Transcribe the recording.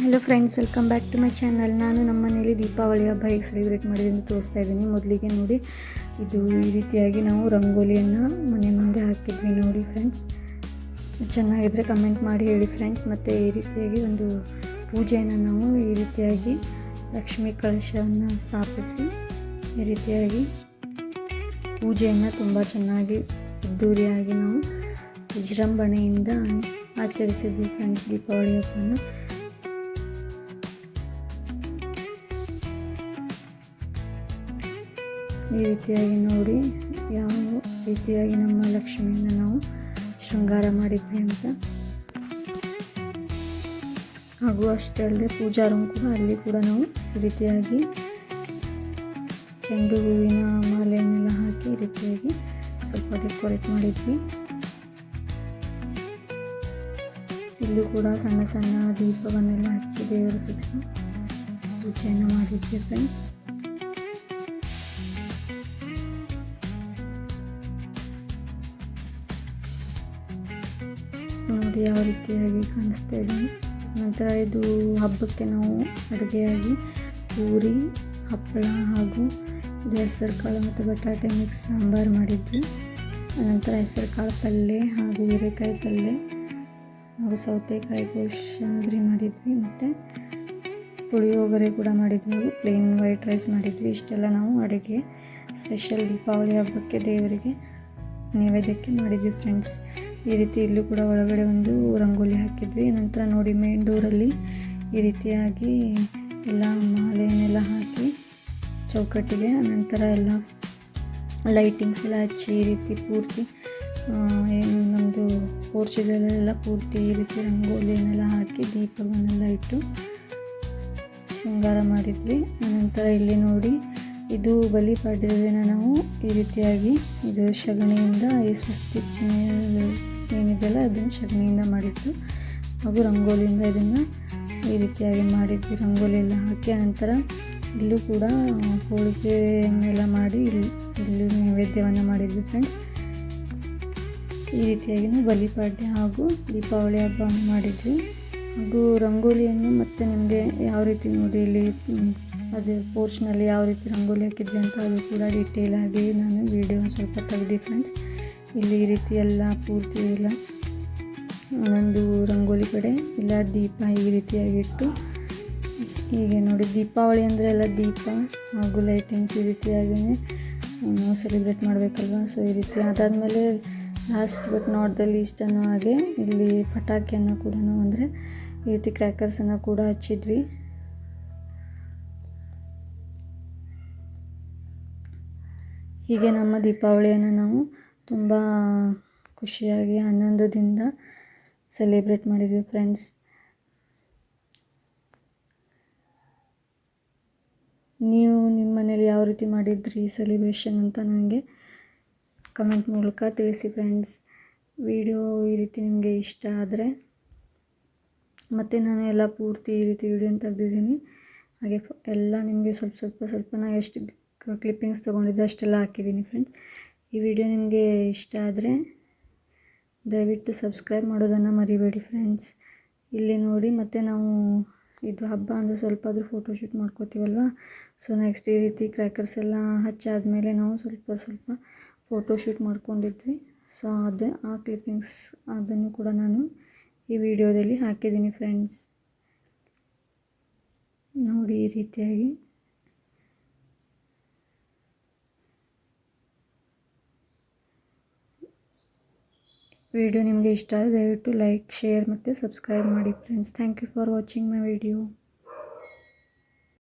Hello friends welcome back to my channel ನಾನು ನಮ್ಮ ಮನೇಲಿ ದೀಪಾವಳಿ ಹಬ್ಬ ಹೇಗೆ ಸೆಲೆಬ್ರೇಟ್ ಮಾಡಿದೆ ಅಂತ ತೋರಿಸ್ತಾ ಇದ್ದೀನಿ. ಮೊದಲಿಗೆ ನೋಡಿ, ಇದು ಈ ರೀತಿಯಾಗಿ ನಾವು ರಂಗೋಲಿಯನ್ನು ಮನೆ ಮುಂದೆ ಹಾಕಿದ್ವಿ ನೋಡಿ ಫ್ರೆಂಡ್ಸ್ ಚೆನ್ನಾಗಿದ್ರೆ ಕಮೆಂಟ್ ಮಾಡಿ ಹೇಳಿ ಫ್ರೆಂಡ್ಸ್ ಮತ್ತು ಈ ರೀತಿಯಾಗಿ ಒಂದು ಪೂಜೆಯನ್ನು ನಾವು ಈ ರೀತಿಯಾಗಿ ಲಕ್ಷ್ಮೀ ಕಳಶವನ್ನು ಸ್ಥಾಪಿಸಿ ಈ ರೀತಿಯಾಗಿ ಪೂಜೆಯನ್ನು ತುಂಬ ಚೆನ್ನಾಗಿ ಅದ್ದೂರಿಯಾಗಿ ನಾವು ವಿಜೃಂಭಣೆಯಿಂದ ಆಚರಿಸಿದ್ವಿ ಫ್ರೆಂಡ್ಸ್ ದೀಪಾವಳಿ ಹಬ್ಬನ. ಈ ರೀತಿಯಾಗಿ ನೋಡಿ ಯಾವ ರೀತಿಯಾಗಿ ನಮ್ಮ ಲಕ್ಷ್ಮಿಯನ್ನು ನಾವು ಶೃಂಗಾರ ಮಾಡಿದ್ವಿ ಅಂತ. ಹಾಗೂ ಅಷ್ಟೇ ಅಲ್ಲದೆ ಪೂಜಾ ಕೂಡ ಅಲ್ಲಿ ಕೂಡ ನಾವು ಈ ರೀತಿಯಾಗಿ ಚೆಂಡು ಹೂವಿನ ಮಾಲೆಯನ್ನೆಲ್ಲ ಹಾಕಿ ಈ ರೀತಿಯಾಗಿ ಸ್ವಲ್ಪ ಡೆಕೋರೇಟ್ ಮಾಡಿದ್ವಿ. ಇಲ್ಲೂ ಕೂಡ ಸಣ್ಣ ಸಣ್ಣ ದೀಪವನ್ನೆಲ್ಲ ಹಚ್ಚಿ ದೇವರ ಸುತ್ತ ಪೂಜೆಯನ್ನು ಮಾಡಿದ್ವಿ ಫ್ರೆಂಡ್ಸ್ ನೋಡಿ ಯಾವ ರೀತಿಯಾಗಿ ಕಾಣಿಸ್ತಾ ಇದೆ. ನಂತರ ಇದು ಹಬ್ಬಕ್ಕೆ ನಾವು ಅಡುಗೆಯಾಗಿ ಪೂರಿ, ಹಪ್ಪಳ ಹಾಗೂ ಇದು ಹೆಸರು ಮತ್ತು ಬಟಾಟೆ ಮಿಕ್ಸ್ ಸಾಂಬಾರು ಮಾಡಿದ್ವಿ. ನಂತರ ಹೆಸರು ಕಾಳು ಪಲ್ಯ ಹಾಗೂ ಹೀರೆಕಾಯಿ ಪಲ್ಯ ಹಾಗೂ ಸೌತೆಕಾಯಿ ಕೋಶಂಬರಿ ಮಾಡಿದ್ವಿ ಮತ್ತು ಪುಳಿಯೋಗರೆ ಕೂಡ ಮಾಡಿದ್ವಿ ಹಾಗೂ ಪ್ಲೇನ್ ವೈಟ್ ರೈಸ್ ಮಾಡಿದ್ವಿ. ಇಷ್ಟೆಲ್ಲ ನಾವು ಅಡುಗೆ ಸ್ಪೆಷಲ್ ದೀಪಾವಳಿ ಹಬ್ಬಕ್ಕೆ ದೇವರಿಗೆ ನೈವೇದ್ಯಕ್ಕೆ ಮಾಡಿದ್ವಿ ಫ್ರೆಂಡ್ಸ್ ಈ ರೀತಿ ಇಲ್ಲೂ ಕೂಡ ಒಳಗಡೆ ಒಂದು ರಂಗೋಲಿ ಹಾಕಿದ್ವಿ. ನಂತರ ನೋಡಿ ಮೇನ್ ಡೋರಲ್ಲಿ ಈ ರೀತಿಯಾಗಿ ಎಲ್ಲ ಮಾಲೆಯನ್ನೆಲ್ಲ ಹಾಕಿ ಚೌಕಟ್ಟಿಗೆ, ನಂತರ ಎಲ್ಲ ಲೈಟಿಂಗ್ಸ್ ಎಲ್ಲ ಹಚ್ಚಿ ಈ ರೀತಿ ಪೂರ್ತಿ ಏನು ನಮ್ಮದು ಪೋರ್ಚಿದಲ್ಲೆಲ್ಲ ಪೂರ್ತಿ ಈ ರೀತಿ ರಂಗೋಲಿಯನ್ನೆಲ್ಲ ಹಾಕಿ ದೀಪಗಳನ್ನೆಲ್ಲ ಇಟ್ಟು ಶೃಂಗಾರ ಮಾಡಿದ್ವಿ. ನಂತರ ಇಲ್ಲಿ ನೋಡಿ ಇದು ಬಲಿ ದಿನ ನಾವು ಈ ರೀತಿಯಾಗಿ ಇದು ಸಗಣಿಯಿಂದ ಈ ಸ್ವಸ್ತಿ ಚಿಹ್ನೆ ಏನಿದೆಯಲ್ಲ ಅದನ್ನು ಸಗಣಿಯಿಂದ ಮಾಡಿದ್ದು. ಹಾಗೂ ರಂಗೋಲಿಯಿಂದ ಇದನ್ನು ಈ ರೀತಿಯಾಗಿ ಮಾಡಿದ್ವಿ ರಂಗೋಲಿ ಎಲ್ಲ ಹಾಕಿ ನಂತರ ಇಲ್ಲೂ ಕೂಡ ಹೋಳಿಗೆಯನ್ನೆಲ್ಲ ಮಾಡಿ ಇಲ್ಲಿ ಇಲ್ಲಿ ನೈವೇದ್ಯವನ್ನು ಮಾಡಿದ್ವಿ ಫ್ರೆಂಡ್ಸ್ ಈ ರೀತಿಯಾಗಿ ಬಲಿಪಾಡ್ಯ ಹಾಗೂ ದೀಪಾವಳಿ ಹಬ್ಬವನ್ನು ಮಾಡಿದ್ವಿ. ಹಾಗೂ ರಂಗೋಲಿಯನ್ನು ಮತ್ತು ನಿಮಗೆ ಯಾವ ರೀತಿ ನೋಡಿ ಇಲ್ಲಿ ಅದು ಪೋರ್ಚ್ನಲ್ಲಿ ಯಾವ ರೀತಿ ರಂಗೋಲಿ ಹಾಕಿದ್ವಿ ಅಂತ ಅದು ಕೂಡ ಡೀಟೇಲ್ ಆಗಿ ನಾನು ವಿಡಿಯೋ ಸ್ವಲ್ಪ ತೆಗೆದಿ ಫ್ರೆಂಡ್ಸ್ ಇಲ್ಲಿ ಈ ರೀತಿ ಎಲ್ಲ ಪೂರ್ತಿ ಎಲ್ಲ ಒಂದೊಂದು ರಂಗೋಲಿ ಕಡೆ ಇಲ್ಲ ದೀಪ ಈ ರೀತಿಯಾಗಿಟ್ಟು ಹೀಗೆ ನೋಡಿ ದೀಪಾವಳಿ ಅಂದರೆ ಎಲ್ಲ ದೀಪ ಹಾಗೂ ಲೈಟಿಂಗ್ಸ್ ಈ ರೀತಿಯಾಗಿಯೇ ಸೆಲೆಬ್ರೇಟ್ ಮಾಡಬೇಕಲ್ವ? ಸೊ ಈ ರೀತಿ ಅದಾದಮೇಲೆ ಲಾಸ್ಟ್ ಬಟ್ ನಾಟ್ ದ ಹಾಗೆ ಇಲ್ಲಿ ಪಟಾಕಿಯನ್ನು ಕೂಡ ಅಂದರೆ ಈ ರೀತಿ ಕ್ರ್ಯಾಕರ್ಸನ್ನು ಕೂಡ ಹಚ್ಚಿದ್ವಿ. ಹೀಗೆ ನಮ್ಮ ದೀಪಾವಳಿಯನ್ನು ನಾವು ತುಂಬ ಖುಷಿಯಾಗಿ, ಆನಂದದಿಂದ ಸೆಲೆಬ್ರೇಟ್ ಮಾಡಿದ್ವಿ ಫ್ರೆಂಡ್ಸ್ ನೀವು ನಿಮ್ಮ ಮನೇಲಿ ಯಾವ ರೀತಿ ಮಾಡಿದ್ರಿ ಸೆಲೆಬ್ರೇಷನ್ ಅಂತ ನನಗೆ ಕಮೆಂಟ್ ಮೂಲಕ ತಿಳಿಸಿ ಫ್ರೆಂಡ್ಸ್ ವಿಡಿಯೋ ಈ ರೀತಿ ನಿಮಗೆ ಇಷ್ಟ ಆದರೆ ಮತ್ತು ನಾನು ಎಲ್ಲ ಪೂರ್ತಿ ಈ ರೀತಿ ವಿಡಿಯೋನ ತೆಗೆದಿದ್ದೀನಿ. ಹಾಗೆ ಎಲ್ಲ ನಿಮಗೆ ಸ್ವಲ್ಪ ಸ್ವಲ್ಪ ಸ್ವಲ್ಪ ನಾ ಎಷ್ಟು ಕ್ಲಿಪ್ಪಿಂಗ್ಸ್ ತೊಗೊಂಡಿದ್ದು ಅಷ್ಟೆಲ್ಲ ಹಾಕಿದ್ದೀನಿ ಫ್ರೆಂಡ್ಸ್ ಈ ವಿಡಿಯೋ ನಿಮಗೆ ಇಷ್ಟ ಆದರೆ ದಯವಿಟ್ಟು ಸಬ್ಸ್ಕ್ರೈಬ್ ಮಾಡೋದನ್ನು ಮರಿಬೇಡಿ ಫ್ರೆಂಡ್ಸ್ ಇಲ್ಲಿ ನೋಡಿ ಮತ್ತು ನಾವು ಇದು ಹಬ್ಬ ಅಂದರೆ ಸ್ವಲ್ಪ ಆದರೂ ಫೋಟೋಶೂಟ್ ಮಾಡ್ಕೋತೀವಲ್ವ? ಸೊ ನೆಕ್ಸ್ಟ್ ಈ ರೀತಿ ಕ್ರ್ಯಾಕರ್ಸ್ ಎಲ್ಲ ಹಚ್ಚಾದಮೇಲೆ ನಾವು ಸ್ವಲ್ಪ ಸ್ವಲ್ಪ ಫೋಟೋಶೂಟ್ ಮಾಡ್ಕೊಂಡಿದ್ವಿ. ಸೊ ಅದು ಆ ಕ್ಲಿಪ್ಪಿಂಗ್ಸ್ ಅದನ್ನು ಕೂಡ ನಾನು ಈ ವಿಡಿಯೋದಲ್ಲಿ ಹಾಕಿದ್ದೀನಿ ಫ್ರೆಂಡ್ಸ್ ನೋಡಿ ಈ ರೀತಿಯಾಗಿ. ವಿಡಿಯೋ ನಿಮಗೆ ಇಷ್ಟ ಆದರೆ ದಯವಿಟ್ಟು ಲೈಕ್, ಶೇರ್ ಮತ್ತು ಸಬ್ಸ್ಕ್ರೈಬ್ ಮಾಡಿ friends thank you for watching my video